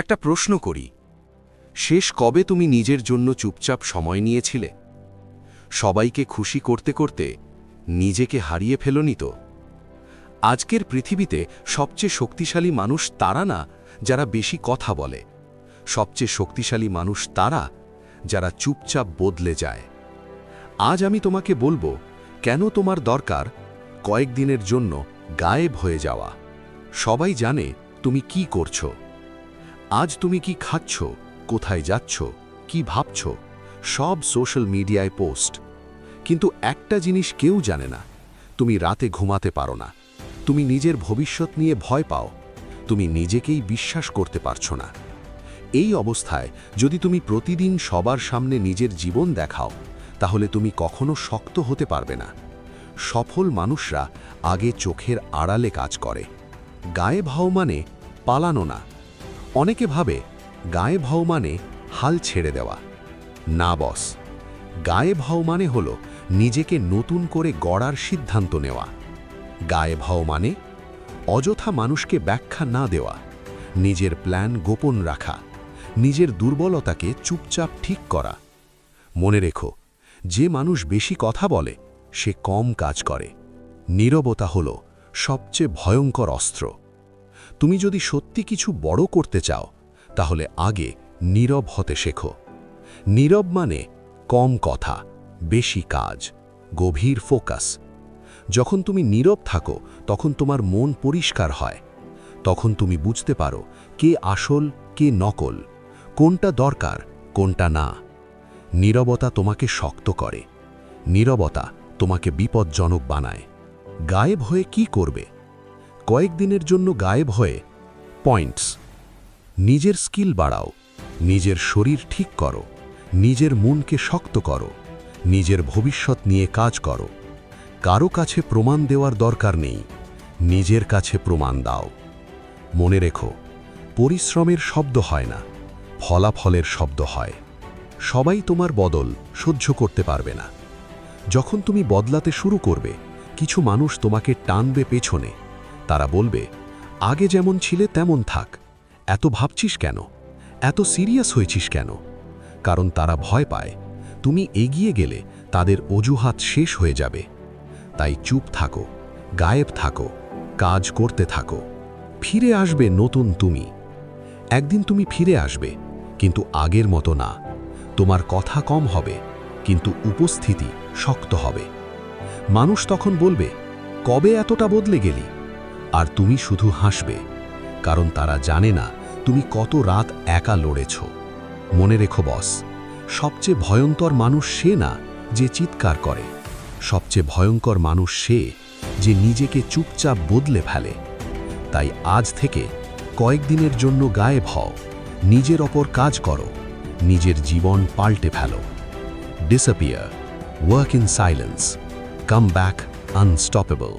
একটা প্রশ্ন করি। শেষ কবে তুমি নিজের জন্য চুপচাপ সময় নিয়েছিলে? সবাইকে খুশি করতে করতে নিজেকে হারিয়ে ফেলনি তো? আজকের পৃথিবীতে সবচেয়ে শক্তিশালী মানুষ তারা না যারা বেশি কথা বলে? সবচেয়ে শক্তিশালী মানুষ তারা যারা চুপচাপ বদলে যায়? আজ আমি তোমাকে বলব, কেন তোমার দরকার কয়েকদিনের জন্য গায়েব হয়ে যাওয়া? সবাই জানে তুমি কি করছ। আজ তুমি কি খাচ্ছ? কোথায় যাচ্ছ? কি ভাবছ? সব সোশ্যাল মিডিয়ায় পোস্ট। কিন্তু একটা জিনিস কেউ জানে না। তুমি রাতে ঘুমাতে পারো না। তুমি নিজের ভবিষ্যৎ নিয়ে ভয় পাও। তুমি নিজেকেই বিশ্বাস করতে পারছ না। এই অবস্থায় যদি তুমি প্রতিদিন সবার সামনে নিজের জীবন দেখাও, তাহলে তুমি কখনো শক্ত হতে পারবে না। সফল মানুষরা আগে চোখের আড়ালে কাজ করে। গায়ে ভাও মানে পালানো না। অনেকে ভাবে গায়ে ভাও মানে হাল ছেড়ে দেওয়া। না, বস। গায়ে ভাও মানে হল নিজেকে নতুন করে গড়ার সিদ্ধান্ত নেওয়া। গায়ে ভাও মানে অযথা মানুষকে ব্যাখ্যা না দেওয়া, নিজের প্ল্যান গোপন রাখা, নিজের দুর্বলতাকে চুপচাপ ঠিক করা। মনে রেখো, যে মানুষ বেশি কথা বলে, সে কম কাজ করে। নীরবতা হল সবচেয়ে ভয়ঙ্কর অস্ত্র। তুমি যদি সত্যি কিছু বড় করতে চাও, তাহলে আগে নীরব হতে শেখো। নীরব মানে কম কথা, বেশি কাজ, গভীর ফোকাস। যখন তুমি নীরব থাকো, তখন তোমার মন পরিষ্কার হয়। তখন তুমি বুঝতে পারো কে আসল, কে নকল, কোনটা দরকার, কোনটা না। নীরবতা তোমাকে শক্ত করে। নীরবতা তোমাকে বিপজ্জনক বানায়। গায়েব হয়ে কি করবে? কয়েকদিনের জন্য গায়েব হয়ে পয়েন্টস নিজের স্কিল বাড়াও, নিজের শরীর ঠিক করো, নিজের মনকে শক্ত করো, নিজের ভবিষ্যৎ নিয়ে কাজ করো। কারও কাছে প্রমাণ দেওয়ার দরকার নেই, নিজের কাছে প্রমাণ দাও। মনে রেখো, পরিশ্রমের শব্দ হয় না, ফলাফলের শব্দ হয়। সবাই তোমার বদল সহ্য করতে পারবে না। যখন তুমি বদলাতে শুরু করবে, কিছু মানুষ তোমাকে টানবে পেছনে। তারা বলবে, আগে যেমন ছিলে তেমন থাক। এত ভাবছিস কেন? এত সিরিয়াস হয়েছিস কেন? কারণ তারা ভয় পায়। তুমি এগিয়ে গেলে তাদের অজুহাত শেষ হয়ে যাবে। তাই চুপ থাকো, গায়েব থাকো, কাজ করতে থাকো। ফিরে আসবে নতুন তুমি। একদিন তুমি ফিরে আসবে, কিন্তু আগের মতো না। তোমার কথা কম হবে, কিন্তু উপস্থিতি শক্ত হবে। মানুষ তখন বলবে, কবে এতটা বদলে গেলি? আর তুমি শুধু হাসবে, কারণ তারা জানে না তুমি কত রাত একা লড়েছ। মনে রেখো বস, সবচেয়ে ভয়ঙ্কর মানুষ সে না যে চিৎকার করে? সবচেয়ে ভয়ঙ্কর মানুষ সে যে নিজেকে চুপচাপ বদলে ফেলে। তাই আজ থেকে কয়েকদিনের জন্য গায়েব হও, নিজের ওপর কাজ করো, নিজের জীবন পাল্টে ফেলো। Disappear work in silence come back unstoppable